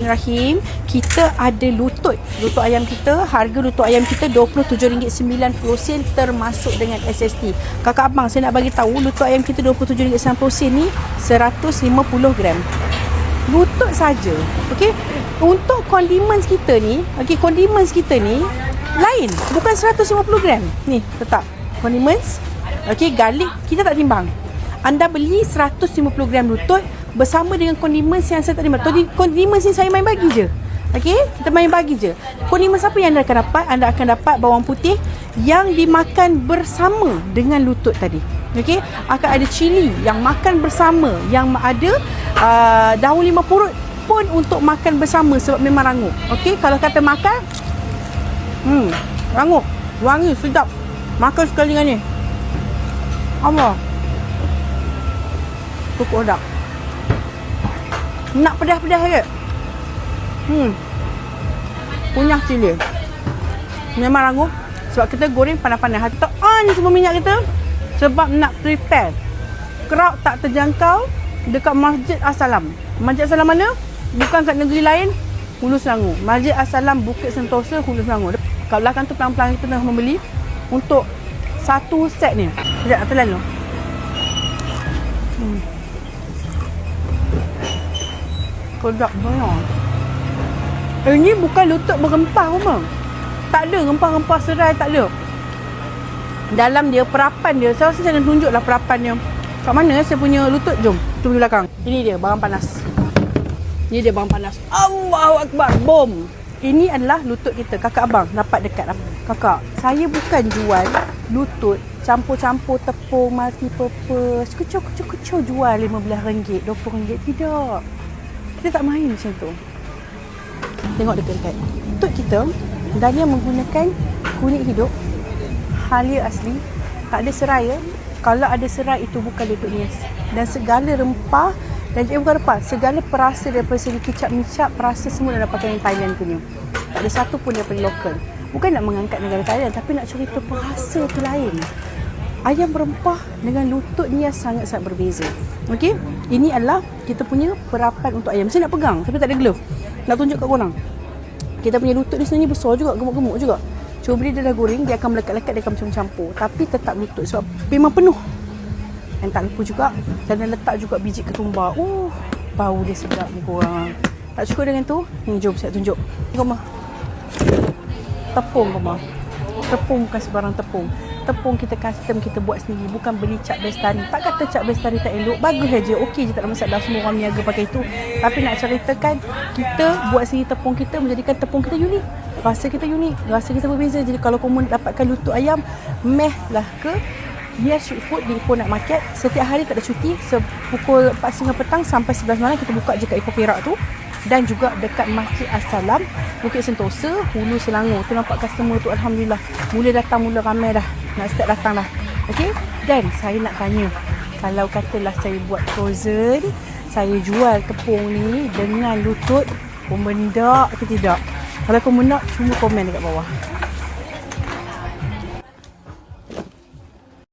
Rahim, kita ada lutut. Lutut ayam kita, harga lutut ayam kita RM27.90 termasuk dengan SST. Kakak abang, saya nak bagi tahu lutut ayam kita RM27.90 ni 150 gram. Lutut saja. Okey. Untuk condiments kita ni, okey, condiments kita ni lain, bukan 150 gram. Ni, letak condiments. Okey, garlic kita tak timbang. Anda beli 150 gram lutut bersama dengan condiments yang saya timbang. Tadi condiments ni saya main bagi je. Okey, kita main bagi je. Condiments apa yang anda akan dapat? Anda akan dapat bawang putih yang dimakan bersama dengan lutut tadi. Okey, akan ada cili yang makan bersama, yang ada uh, daun lima purut pun untuk makan bersama sebab memang rangup. Okey, kalau kata makan hmm, rangup, wangi, sedap. Makan sekali dengan ni. Allah. Kukuh dak. Nak pedas-pedas ke? Hmm. Punyah cili. Memang rangup. Sebab kita goreng panas-panas. Kita on semua minyak kita. Sebab nak prepare. Crowd tak terjangkau dekat Masjid As-Salam. Masjid As-Salam mana? Bukan kat negeri lain. Hulu Selangor. Masjid As-Salam Bukit Sentosa Hulu Selangor. Kat belakang tu pelan-pelan kita tengah membeli untuk satu set ni. Sekejap, telan dulu. Hmm. Sedap banyak. Eh, Ini bukan lutut berempah pun. Tak ada rempah-rempah serai, tak ada. Dalam dia, perapan dia. Saya rasa saya nak tunjuklah perapan dia. Kat mana saya punya lutut? Jom. Tu pergi belakang. Ini dia, barang panas. Ini dia barang panas. Allahu Akbar. Bom. Ini adalah lutut kita. Kakak abang dapat dekat. Kakak, saya bukan jual lutut campur-campur tepung multi-purpose. Kecoh-kecoh-kecoh jual RM15, RM20. Tidak. Kita tak main macam tu. Tengok dekat-dekat. Lutut kita, Dania menggunakan kunyit hidup. Halia asli. Tak ada serai ya. Kalau ada serai itu bukan lutut nias. Dan segala rempah dan juga bukan rempah, segala perasa daripada segi kicap-micap, perasa semua dah dapatkan yang Thailand punya. Tak ada satu pun daripada lokal. Bukan nak mengangkat negara Thailand tapi nak cerita perasa tu lain. Ayam berempah dengan lutut nias sangat-sangat berbeza. Okey? Ini adalah kita punya perapan untuk ayam. Saya nak pegang tapi tak ada glove. Nak tunjuk kat korang. Kita punya lutut ni sebenarnya besar juga, gemuk-gemuk juga. Cuba beli dia dah goreng, dia akan melekat-lekat, dia akan macam campur. Tapi tetap lutut sebab memang penuh. Dan tak lupa juga, dan letak juga biji ketumbar. Uh, bau dia sedap ni korang. Tak cukup dengan tu, ni jom saya tunjuk. Tengok mah. Tepung kau mah. Tepung bukan sebarang tepung. Tepung kita custom kita buat sendiri bukan beli cap bestari. Tak kata cap bestari tak elok, bagus saja. Okey je tak ada masalah semua orang niaga pakai itu. Tapi nak ceritakan kita buat sendiri tepung kita menjadikan tepung kita unik. Rasa kita unik, rasa kita berbeza. Jadi kalau kamu dapatkan lutut ayam, meh lah ke Yes Street Food di Ipoh Nak Market Setiap hari tak ada cuti Pukul 4.30 petang sampai 11 malam Kita buka je kat Ipoh Perak tu Dan juga dekat Masjid As-Salam Bukit Sentosa Hulu Selangor. Tu nampak customer tu Alhamdulillah. Mula datang mula ramai dah. Nak start datang dah. Okay Dan saya nak tanya Kalau katalah saya buat frozen Saya jual tepung ni Dengan lutut Pemendak ke tidak? Kalau pemendak Cuma komen dekat bawah